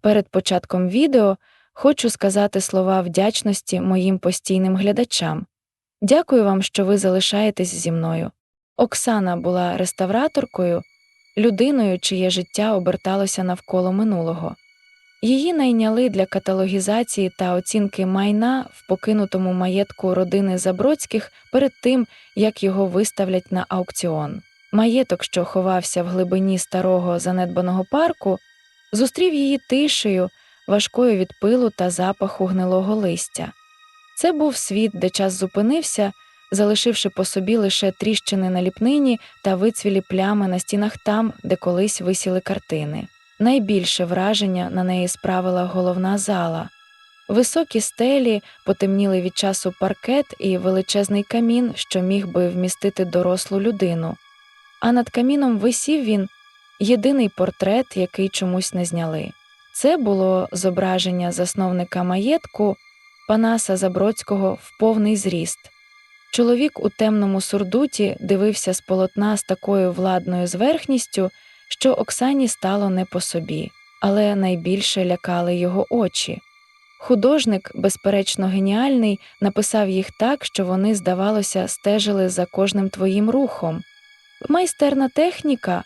Перед початком відео хочу сказати слова вдячності моїм постійним глядачам. Дякую вам, що ви залишаєтесь зі мною. Оксана була реставраторкою, людиною, чиє життя оберталося навколо минулого. Її найняли для каталогізації та оцінки майна в покинутому маєтку родини Забродських перед тим, як його виставлять на аукціон. Маєток, що ховався в глибині старого занедбаного парку, зустрів її тишею, важкою від пилу та запаху гнилого листя. Це був світ, де час зупинився, залишивши по собі лише тріщини на ліпнині та вицвілі плями на стінах там, де колись висіли картини. Найбільше враження на неї справила головна зала. Високі стелі, потемніли від часу паркет і величезний камін, що міг би вмістити дорослу людину. А над каміном висів він єдиний портрет, який чомусь не зняли. Це було зображення засновника маєтку Панаса Забродського в повний зріст. Чоловік у темному сурдуті дивився з полотна з такою владною зверхністю, що Оксані стало не по собі, але найбільше лякали його очі. Художник, безперечно геніальний, написав їх так, що вони, здавалося, стежили за кожним твоїм рухом. Майстерна техніка,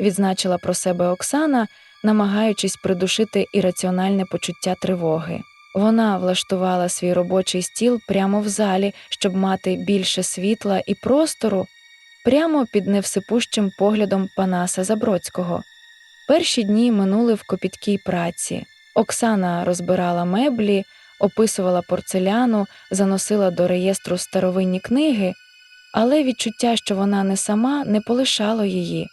відзначила про себе Оксана, намагаючись придушити ірраціональне почуття тривоги. Вона влаштувала свій робочий стіл прямо в залі, щоб мати більше світла і простору, прямо під невсипущим поглядом Панаса Забродського. Перші дні минули в копіткій праці. Оксана розбирала меблі, описувала порцеляну, заносила до реєстру старовинні книги, але відчуття, що вона не сама, не полишало її.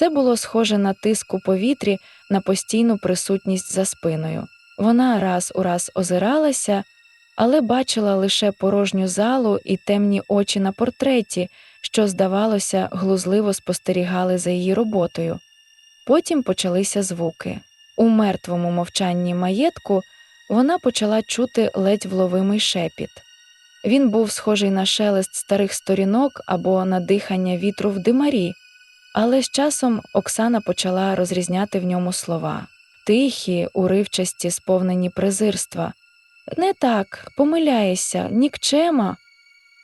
Це було схоже на тиск у повітрі, на постійну присутність за спиною. Вона раз у раз озиралася, але бачила лише порожню залу і темні очі на портреті, що, здавалося, глузливо спостерігали за її роботою. Потім почалися звуки. У мертвому мовчанні маєтку вона почала чути ледь вловимий шепіт. Він був схожий на шелест старих сторінок або на дихання вітру в димарі, але з часом Оксана почала розрізняти в ньому слова тихі, уривчасті, сповнені презирства. Не так, помиляєшся, нікчема.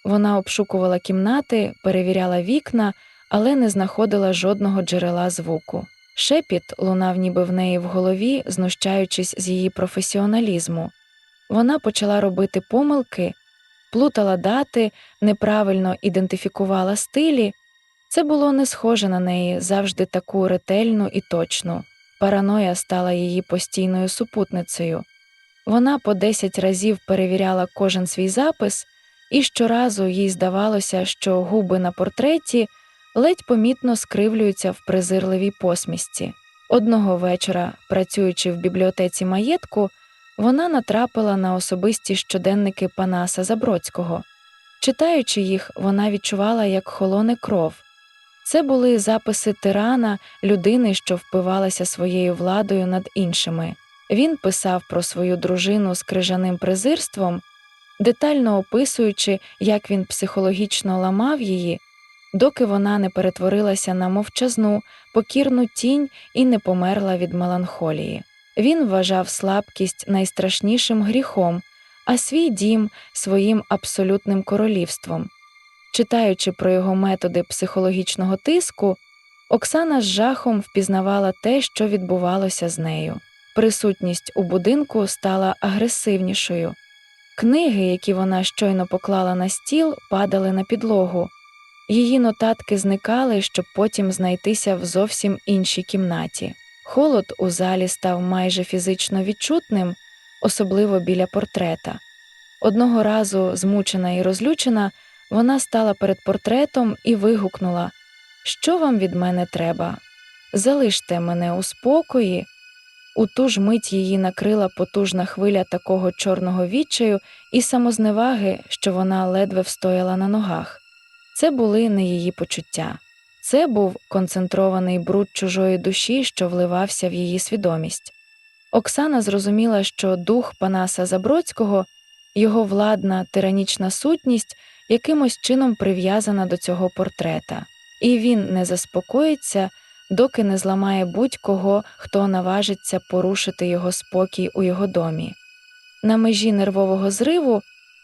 Вона обшукувала кімнати, перевіряла вікна, але не знаходила жодного джерела звуку. Шепіт лунав ніби в неї в голові, знущаючись з її професіоналізму. Вона почала робити помилки, плутала дати, неправильно ідентифікувала стилі. Це було не схоже на неї завжди таку ретельну і точну. Параноя стала її постійною супутницею. Вона по десять разів перевіряла кожен свій запис, і щоразу їй здавалося, що губи на портреті ледь помітно скривлюються в презирливій посмішці. Одного вечора, працюючи в бібліотеці маєтку, вона натрапила на особисті щоденники Панаса Забродського. Читаючи їх, вона відчувала, як холоне кров. Це були записи тирана, людини, що впивалася своєю владою над іншими. Він писав про свою дружину з крижаним презирством, детально описуючи, як він психологічно ламав її, доки вона не перетворилася на мовчазну, покірну тінь і не померла від меланхолії. Він вважав слабкість найстрашнішим гріхом, а свій дім своїм абсолютним королівством. Читаючи про його методи психологічного тиску, Оксана з жахом впізнавала те, що відбувалося з нею. Присутність у будинку стала агресивнішою. Книги, які вона щойно поклала на стіл, падали на підлогу. Її нотатки зникали, щоб потім знайтися в зовсім іншій кімнаті. Холод у залі став майже фізично відчутним, особливо біля портрета. Одного разу, змучена і розлючена, вона стала перед портретом і вигукнула Що вам від мене треба? Залиште мене у спокої. У ту ж мить її накрила потужна хвиля такого чорного відчаю і самозневаги, що вона ледве встояла на ногах. Це були не її почуття, це був концентрований бруд чужої душі, що вливався в її свідомість. Оксана зрозуміла, що дух Панаса Забродського, його владна тиранічна сутність якимось чином прив'язана до цього портрета, і він не заспокоїться, доки не зламає будь-кого, хто наважиться порушити його спокій у його домі. На межі нервового зриву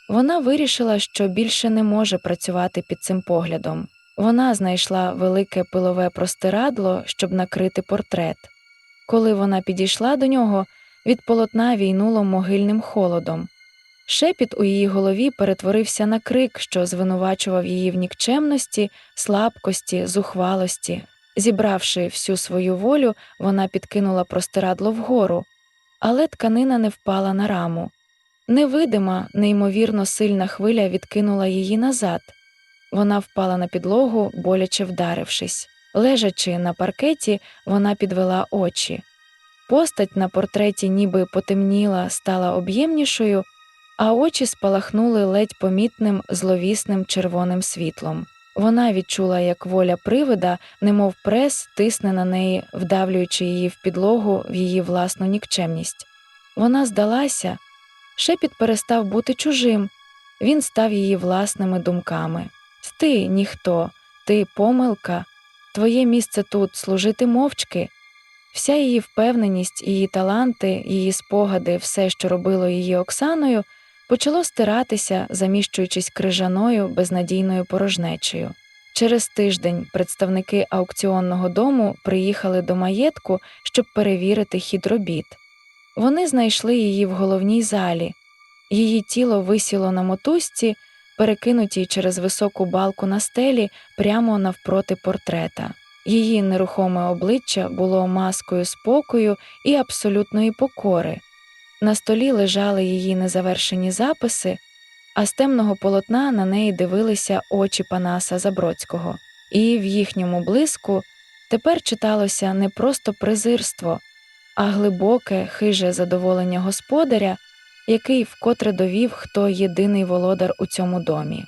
вона вирішила, що більше не може працювати під цим поглядом. Вона знайшла велике пилове простирадло, щоб накрити портрет. Коли вона підійшла до нього, від полотна війнуло могильним холодом. Шепіт у її голові перетворився на крик, що звинувачував її в нікчемності, слабкості, зухвалості. Зібравши всю свою волю, вона підкинула простирадло вгору, але тканина не впала на раму. Невидима, неймовірно сильна хвиля відкинула її назад. Вона впала на підлогу, боляче вдарившись. Лежачи на паркеті, вона підвела очі. Постать на портреті ніби потемніла, стала об'ємнішою, а очі спалахнули ледь помітним зловісним червоним світлом. Вона відчула, як воля привида, немов прес, тисне на неї, вдавлюючи її в підлогу в її власну нікчемність. Вона здалася, шепіт перестав бути чужим, він став її власними думками. Ти ніхто, ти помилка, твоє місце тут служити мовчки. Вся її впевненість, її таланти, її спогади, все, що робило її Оксаною, почало стиратися, заміщуючись крижаною безнадійною порожнечею. Через тиждень представники аукціонного дому приїхали до маєтку, щоб перевірити хід робіт. Вони знайшли її в головній залі. Її тіло висіло на мотузці, перекинутій через високу балку на стелі прямо навпроти портрета. Її нерухоме обличчя було маскою спокою і абсолютної покори. На столі лежали її незавершені записи, а з темного полотна на неї дивилися очі Панаса Забродського, і в їхньому блиску тепер читалося не просто презирство, а глибоке, хиже задоволення господаря, який вкотре довів, хто єдиний володар у цьому домі.